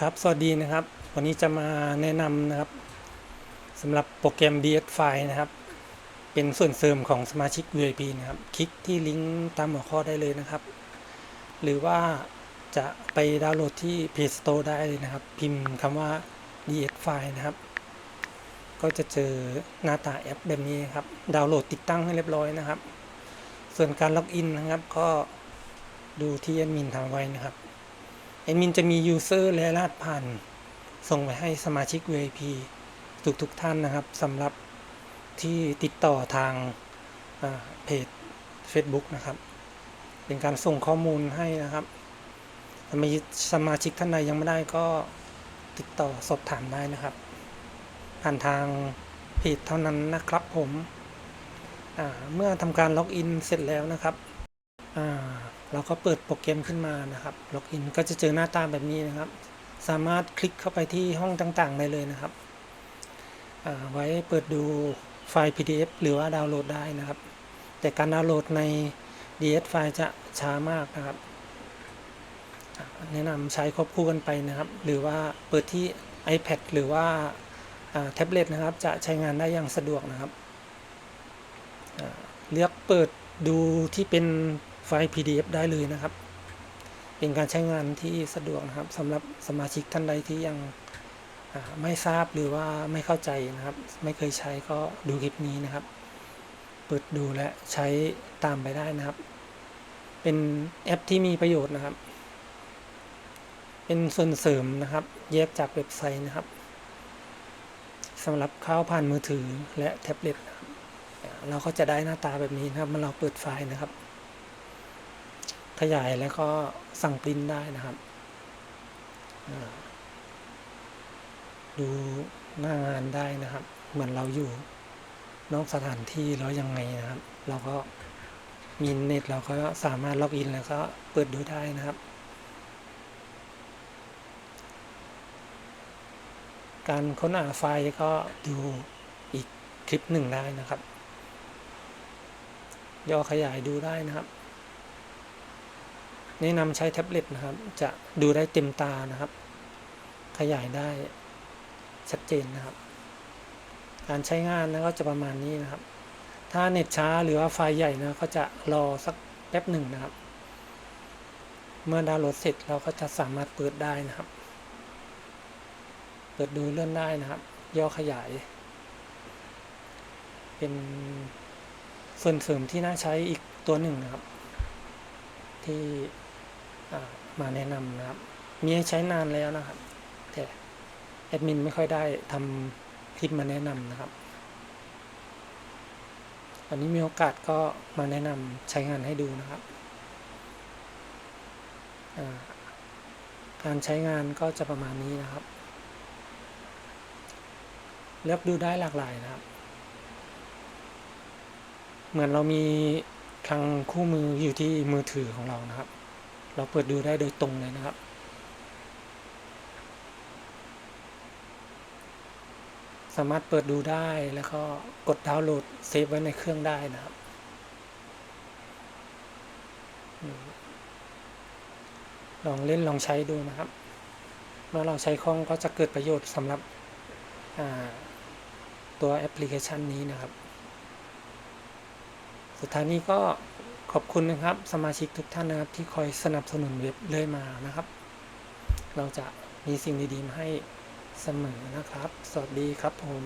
ครับสวัสดีนะครับ วันนี้จะมาแนะนำนะครับสำหรับโปรแกรม DS File นะครับ เป็นส่วนเสริมของสมาชิก VIP นะครับ คลิกที่ลิงก์ตามหัวข้อได้เลยนะครับ หรือว่าจะไปดาวน์โหลดที่ Play Store ได้เลยนะครับ พิมพ์คำว่า DS File นะครับ ก็จะเจอหน้าตาแอปแบบนี้ครับ ดาวน์โหลดติดตั้งให้เรียบร้อยนะครับ ส่วนการล็อกอินนะครับก็ดูที่แอดมินทำไว้นะครับ ดมินจะมียูเซอร์และรหัสผ่านส่งไปให้สมาชิก VIP ทุกทุกท่านนะครับสำหรับที่ติดต่อทางเพจ Facebook นะครับ เป็นการส่งข้อมูลให้นะครับสมาสมาชิกท่านใดยังไม่ได้ก็ติดต่อสอบถามได้นะครับ ผ่านทางเพจเท่านั้นนะครับผม เมื่อทำการล็อกอินเสร็จแล้วนะครับอ่า เราก็เปิดโปรแกรมขึ้นมานะครับ ล็อกอินก็จะเจอหน้าตาแบบนี้นะครับ สามารถคลิกเข้าไปที่ห้องต่างๆ ได้เลยนะครับ ไว้เปิดดูไฟล์ PDF หรือว่าดาวน์โหลดได้นะครับ แต่การดาวน์โหลดใน DS ไฟล์จะช้ามากนะครับ แนะนำใช้ควบคู่กันไปนะครับ หรือว่าเปิดที่ iPad หรือว่าแท็บเล็ตนะครับ จะใช้งานได้อย่างสะดวกนะครับ เลือกเปิดดูที่เป็น ไฟล์ PDF ได้เลยนะครับ เป็นการใช้งานที่สะดวกนะครับสำหรับสมาชิกท่านใดที่ยังไม่ทราบหรือว่าไม่เข้าใจนะครับ ไม่เคยใช้ก็ดูคลิปนี้นะครับ เปิดดูและใช้ตามไปได้นะครับ เป็นแอปที่มีประโยชน์นะครับ เป็นส่วนเสริมนะครับ แยกจากเว็บไซต์นะครับสำหรับเข้าผ่านมือถือและแท็บเล็ตเราก็จะได้หน้าตาแบบนี้นะครับเมื่อเราเปิดไฟล์นะครับ ขยายแล้วก็สั่งปริ้นได้นะครับ ดูหน้างานได้นะครับ เหมือนเราอยู่นอกสถานที่แล้วยังไงนะครับ เราก็มีเน็ตเราก็สามารถล็อกอินแล้วก็เปิดดูได้นะครับ การค้นหาไฟล์ก็ดูอีกคลิปหนึ่งได้นะครับย่อขยายดูได้นะครับ แนะนำใช้แท็บเล็ตนะครับ จะดูได้เต็มตานะครับ ขยายได้ชัดเจนนะครับ การใช้งานนะก็จะประมาณนี้นะครับ ถ้าเน็ตช้าหรือว่าไฟล์ใหญ่นะก็จะรอสักแป๊บหนึ่งนะครับ เมื่อดาวน์โหลดเสร็จเราก็จะสามารถเปิดได้นะครับ เปิดดูเลื่อนได้นะครับ ย่อขยาย เป็นส่วนเสริมที่น่าใช้อีกตัวหนึ่งนะครับ ที่ มาแนะนำนะครับ มีให้ใช้นานแล้วนะครับ แต่แอดมินไม่ค่อยได้ทำคลิปมาแนะนำนะครับวันนี้มีโอกาสก็มาแนะนำใช้งานให้ดูนะครับการใช้งานก็จะประมาณนี้นะครับ เลือกดูได้หลากหลายนะครับ เหมือนเรามีคลังคู่มืออยู่ที่มือถือของเรานะครับ เราเปิดดูได้โดยตรงเลยนะครับ สามารถเปิดดูได้แล้วก็กดดาวน์โหลดเซฟไว้ในเครื่องได้นะครับลองเล่นลองใช้ดูนะครับ เมื่อเราใช้คล่องก็จะเกิดประโยชน์สำหรับตัวแอปพลิเคชันนี้นะครับ สุดท้ายนี้ก็ ขอบคุณนะครับสมาชิกทุกท่านนะครับที่คอยสนับสนุนเว็บเรื่อยมานะครับ เราจะมีสิ่งดีๆมาให้เสมอนะครับ สวัสดีครับผม